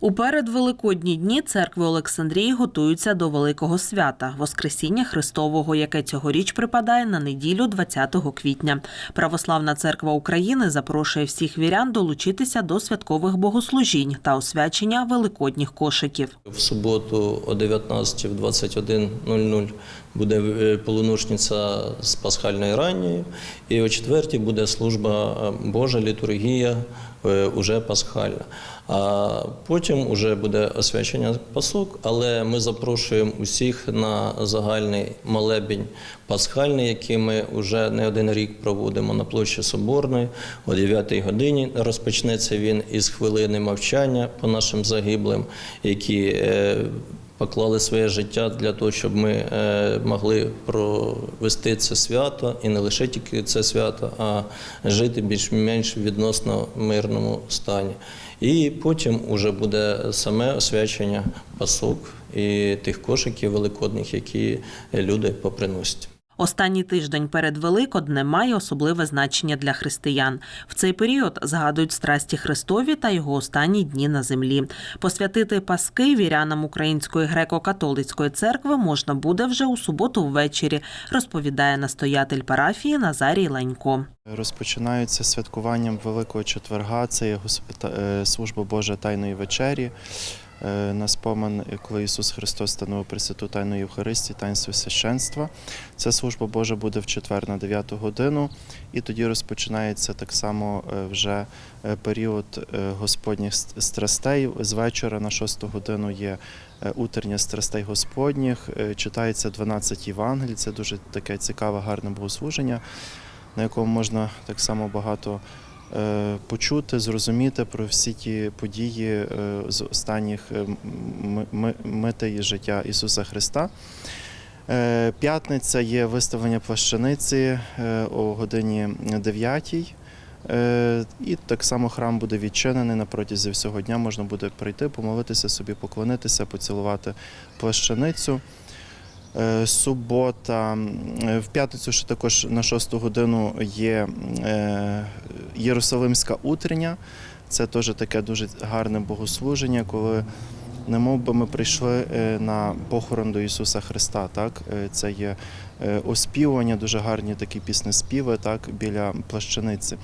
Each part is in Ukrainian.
У передвеликодні дні церкви Олександрії готуються до великого свята Воскресіння Христового, яке цьогоріч припадає на неділю 20 квітня. Православна церква України запрошує всіх вірян долучитися до святкових богослужінь та освячення великодніх кошиків. В суботу о 19 в 21.00 буде е, полуношниця з пасхальною ранньою, і о 4 буде служба е, Божа, літургія е, уже пасхальна. А потім вже буде освячення пасок, але ми запрошуємо усіх на загальний молебень пасхальний, який ми вже не один рік проводимо на площі Соборної о 9 годині. Розпочнеться він із хвилини мовчання по нашим загиблим, які е, поклали своє життя для того, щоб ми е, могли провести це свято і не лише тільки це свято, а жити більш-менш відносно мирному стані. І потім уже буде саме освячення пасок і тих кошиків великодних, які люди поприносять. Останній тиждень перед Великоднем має особливе значення для християн. В цей період згадують страсті Христові та його останні дні на землі. Посвятити паски вірянам Української греко-католицької церкви можна буде вже у суботу ввечері, розповідає настоятель парафії Назарій Ленько. Розпочинаються святкуванням Великого четверга. Це є е, служба Божа Тайної вечері. Е, На спомин, коли Ісус Христос становив Пресвяту Тайну Євхаристії, таїнство священства. Ця служба Божа буде в четвер на 9 годину, і тоді розпочинається так само е, вже е, період Господніх страстей. З вечора на 6 годину є утрення страстей Господніх, читається 12 Євангелій. Це дуже таке цікаве, гарне богослуження на якому можна так само багато почути, зрозуміти про всі ті події е, з останніх е, м- м- митей життя Ісуса Христа. Е, П'ятниця є виставлення плащаниці е, о годині 9. Е, І так само храм буде відчинений на протязі всього дня. Можна буде прийти, помолитися собі, поклонитися, поцілувати плащаницю. Е, Субота, в п'ятницю ще також на 6 годину є е, Єрусалимська утрення. Це теж таке дуже гарне богослуження, коли немов би ми прийшли е, на похорон до Ісуса Христа. Так? Це є оспівування, дуже гарні такі піснеспіви так, біля плащаниці.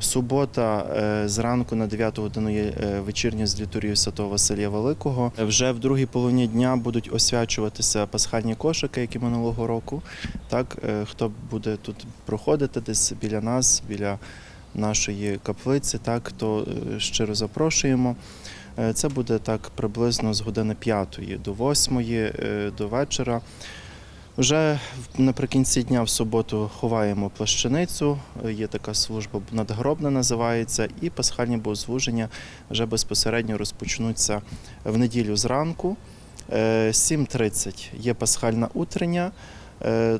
Субота е, зранку на 9 годину є е, вечірня з літургією Святого Василія Великого. Вже в другій половині дня будуть освячуватися пасхальні кошики, які минулого року. Так, е, хто буде тут проходити десь біля нас, біля нашої каплиці, так, то щиро запрошуємо. Це буде так приблизно з години 5 до 8 е, до вечора. Вже наприкінці дня в суботу ховаємо плащаницю. е, Є така служба надгробна називається, і пасхальні богослуження вже безпосередньо розпочнуться в неділю зранку. Е, 7.30 є пасхальна утрення. е,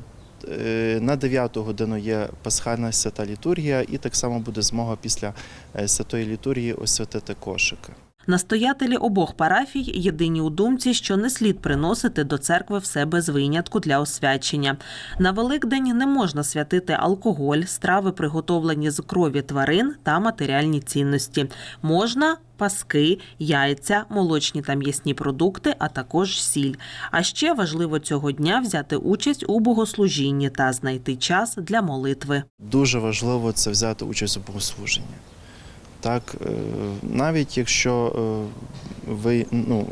е, На 9 годину є пасхальна свята літургія, і так само буде змога після е, святої літургії освятити кошики. Настоятелі обох парафій єдині у думці, що не слід приносити до церкви все без винятку для освячення. На Великдень не можна святити алкоголь, страви, приготовлені з крові тварин та матеріальні цінності. Можна паски, яйця, молочні та м'ясні продукти, а також сіль. А ще важливо цього дня взяти участь у богослужінні та знайти час для молитви. Дуже важливо це взяти участь у богослуженні. Так, е, навіть якщо е, ви ну,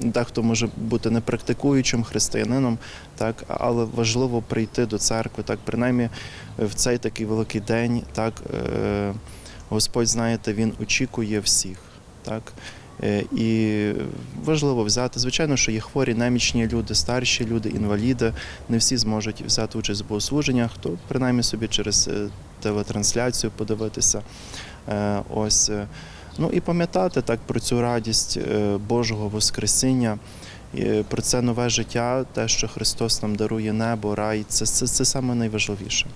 дехто може бути не практикуючим християнином, так, але важливо прийти до церкви, так, принаймні в цей такий великий день, так, е, Господь, знаєте, Він очікує всіх. Так. Е, І важливо взяти. Звичайно, що є хворі, немічні люди, старші люди, інваліди. Не всі зможуть взяти участь в богослуженнях, хто принаймні собі через е, телетрансляцію подивитися. Е, Ось. Ну і пам'ятати так про цю радість Божого Воскресіння, про це нове життя, те, що Христос нам дарує небо, рай, це, це, це саме найважливіше.